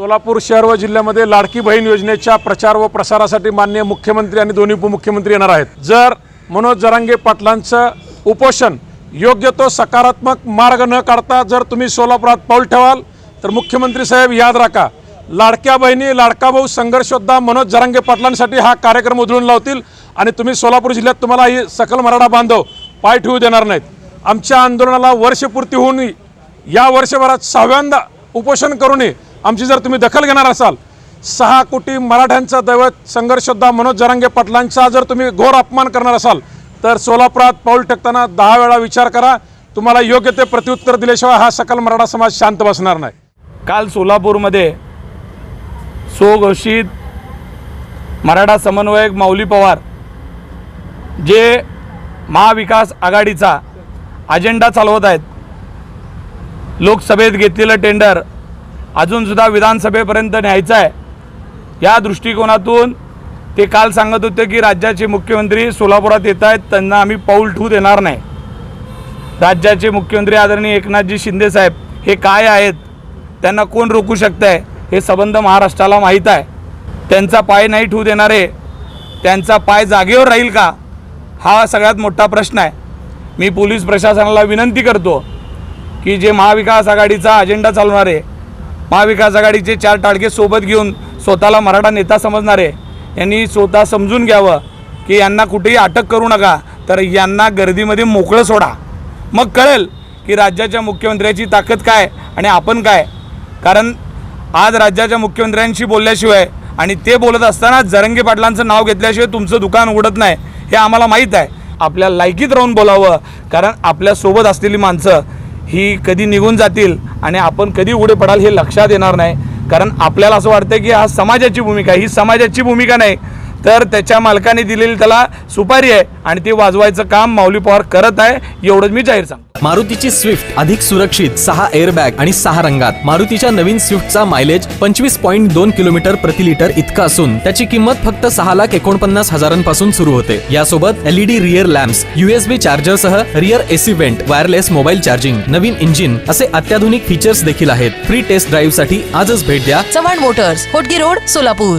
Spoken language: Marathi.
सोलापूर शहर व जिल्ह्यामध्ये लाडकी बहीण योजनेच्या प्रचार व प्रसारासाठी माननीय मुख्यमंत्री आणि दोन्ही उपमुख्यमंत्री येणार आहेत. जर मनोज जरांगे पाटलांचं उपोषण योग्य तो सकारात्मक मार्ग न काढता जर तुम्ही सोलापुरात पाऊल ठेवाल तर मुख्यमंत्री साहेब याद राखा लाडक्या बहिणी लाडका भाऊ संघर्षोद्धा मनोज जरांगे पाटलांसाठी हा कार्यक्रम उधळून लावतील आणि तुम्ही सोलापूर जिल्ह्यात तुम्हाला ही सकल मराठा बांधव पाय ठेवू देणार नाहीत. आमच्या आंदोलनाला वर्षपूर्ती होऊन या वर्षभरात सहाव्यांदा उपोषण करूनही आमची जर तुम्ही दखल घेणार असाल सहा कोटी मराठ्यांचा दैवत संघर्षोद्धा मनोज जरांगे पाटलांचा जर तुम्ही घोर अपमान करणार असाल तर सोलापुरात पाऊल टाकताना दहा वेळा विचार करा. तुम्हाला योग्य ते प्रत्युत्तर दिल्याशिवाय हा सकल मराठा समाज शांत बसणार नाही. काल सोलापूरमध्ये स्वघोषित मराठा समन्वयक माऊली पवार जे महाविकास आघाडीचा अजेंडा चालवत आहेत लोकसभेत घेतलेलं टेंडर अजूनसुद्धा विधानसभेपर्यंत न्यायचं आहे. या दृष्टिकोनातून ते काल सांगत होते की राज्याचे मुख्यमंत्री सोलापुरात येत आहेत त्यांना आम्ही पाऊल ठेवू देणार नाही. राज्याचे मुख्यमंत्री आदरणीय एकनाथजी शिंदेसाहेब हे काय आहेत? त्यांना कोण रोखू शकतं आहे हे संबंध महाराष्ट्राला माहीत आहे. त्यांचा पाय नाही ठू देणारे त्यांचा पाय जागेवर राहील का? हा सगळ्यात मोठा प्रश्न आहे. मी पोलीस प्रशासनाला विनंती करतो की जे महाविकास आघाडीचा अजेंडा चालवणारे महाविकास आघाडीचे चार टाळके सोबत घेऊन स्वतःला मराठा नेता समजणारे यांनी स्वतः समजून घ्यावं की यांना कुठेही अटक करू नका तर यांना गर्दीमध्ये मोकळं सोडा. मग कळेल की राज्याच्या मुख्यमंत्र्याची ताकद काय आणि आपण काय. कारण आज राज्याच्या मुख्यमंत्र्यांशी बोलल्याशिवाय आणि ते बोलत असताना जरंगे पाटलांचं नाव घेतल्याशिवाय तुमचं दुकान उघडत नाही हे आम्हाला माहीत आहे. आपल्या लायकीत राहून बोलावं कारण आपल्यासोबत असलेली माणसं ही कधी निघून जातील आणि आपण कधी उघडे पडाल हे लक्षात येणार नाही. कारण आपल्याला असं वाटतं की हा समाजाची भूमिका ही समाजाची भूमिका नाही. तर त्याच्या मालकाने दिलेली त्याला सुपारी आहे आणि ते वाजवायचं काम माऊली पवार करत आहे एवढंच मी जाहीर सांगतो. मारुतीची स्विफ्ट अधिक सुरक्षित सहा एअरबॅग आणि सहा रंगात. मारुतीच्या नवीन स्विफ्टचा मायलेज पंचवीस पॉईंट दोन किलोमीटर प्रति लिटर इतका असून त्याची किंमत फक्त सहा लाख एकोणपन्नास हजारांपासून सुरू होते. यासोबत LED rear lamps USB charger सह rear AC vent wireless mobile charging नवीन इंजिन असे अत्याधुनिक फीचर्स देखील आहेत. फ्री टेस्ट ड्राईव्हसाठी आजच भेट द्या. Chavan motors Hotgi road Solapur.